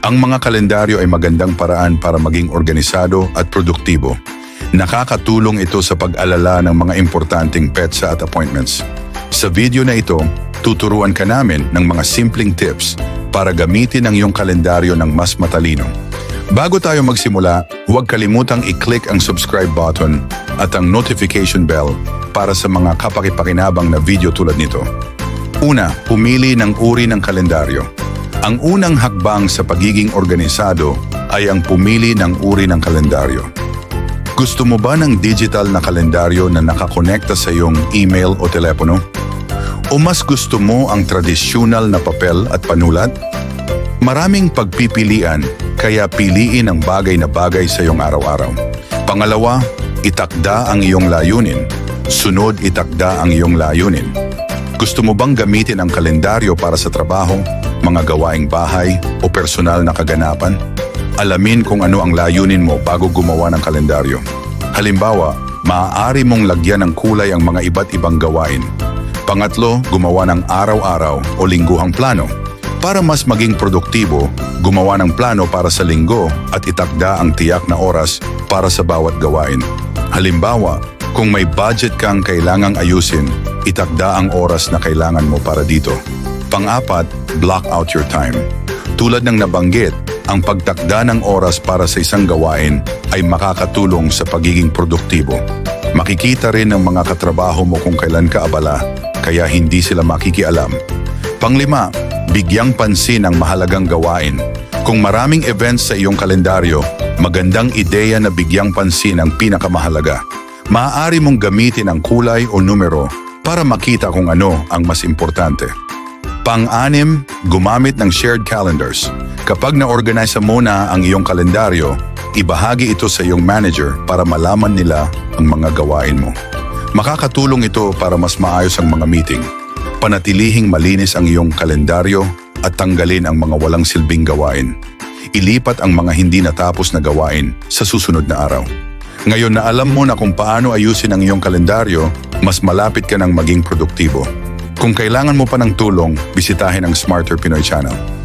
Ang mga kalendaryo ay magandang paraan para maging organisado at produktibo. Nakakatulong ito sa pag-alala ng mga importanteng petsa at appointments. Sa video na ito, tuturuan ka namin ng mga simpleng tips para gamitin ang iyong kalendaryo ng mas matalino. Bago tayo magsimula, huwag kalimutang i-click ang subscribe button at ang notification bell para sa mga kapakipakinabang na video tulad nito. Una, pumili ng uri ng kalendaryo. Ang unang hakbang sa pagiging organisado ay ang pumili ng uri ng kalendaryo. Gusto mo ba ng digital na kalendaryo na nakakonekta sa iyong email o telepono? O mas gusto mo ang tradisyonal na papel at panulat? Maraming pagpipilian, kaya piliin ang bagay na bagay sa iyong araw-araw. Pangalawa, itakda ang iyong layunin. Sunod, itakda ang iyong layunin. Gusto mo bang gamitin ang kalendaryo para sa trabaho, mga gawaing bahay o personal na kaganapan? Alamin kung ano ang layunin mo bago gumawa ng kalendaryo. Halimbawa, maaari mong lagyan ng kulay ang mga iba't ibang gawain. Pangatlo, gumawa ng araw-araw o lingguhang plano. Para mas maging produktibo, gumawa ng plano para sa linggo at itakda ang tiyak na oras para sa bawat gawain. Halimbawa, kung may budget kang kailangang ayusin, itakda ang oras na kailangan mo para dito. Pang-apat, block out your time. Tulad ng nabanggit, ang pagtakda ng oras para sa isang gawain ay makakatulong sa pagiging produktibo. Makikita rin ng mga katrabaho mo kung kailan ka abala, kaya hindi sila makikialam. Panglima, bigyang pansin ang mahalagang gawain. Kung maraming events sa iyong kalendaryo, magandang ideya na bigyang pansin ang pinakamahalaga. Maaari mong gamitin ang kulay o numero para makita kung ano ang mas importante. Pang-anim, gumamit ng shared calendars. Kapag na-organize mo na ang iyong kalendaryo, ibahagi ito sa iyong manager para malaman nila ang mga gawain mo. Makakatulong ito para mas maayos ang mga meeting. Panatilihing malinis ang iyong kalendaryo at tanggalin ang mga walang silbing gawain. Ilipat ang mga hindi natapos na gawain sa susunod na araw. Ngayon na alam mo na kung paano ayusin ang iyong kalendaryo, mas malapit ka ng maging produktibo. Kung kailangan mo pa ng tulong, bisitahin ang Smarter Pinoy Channel.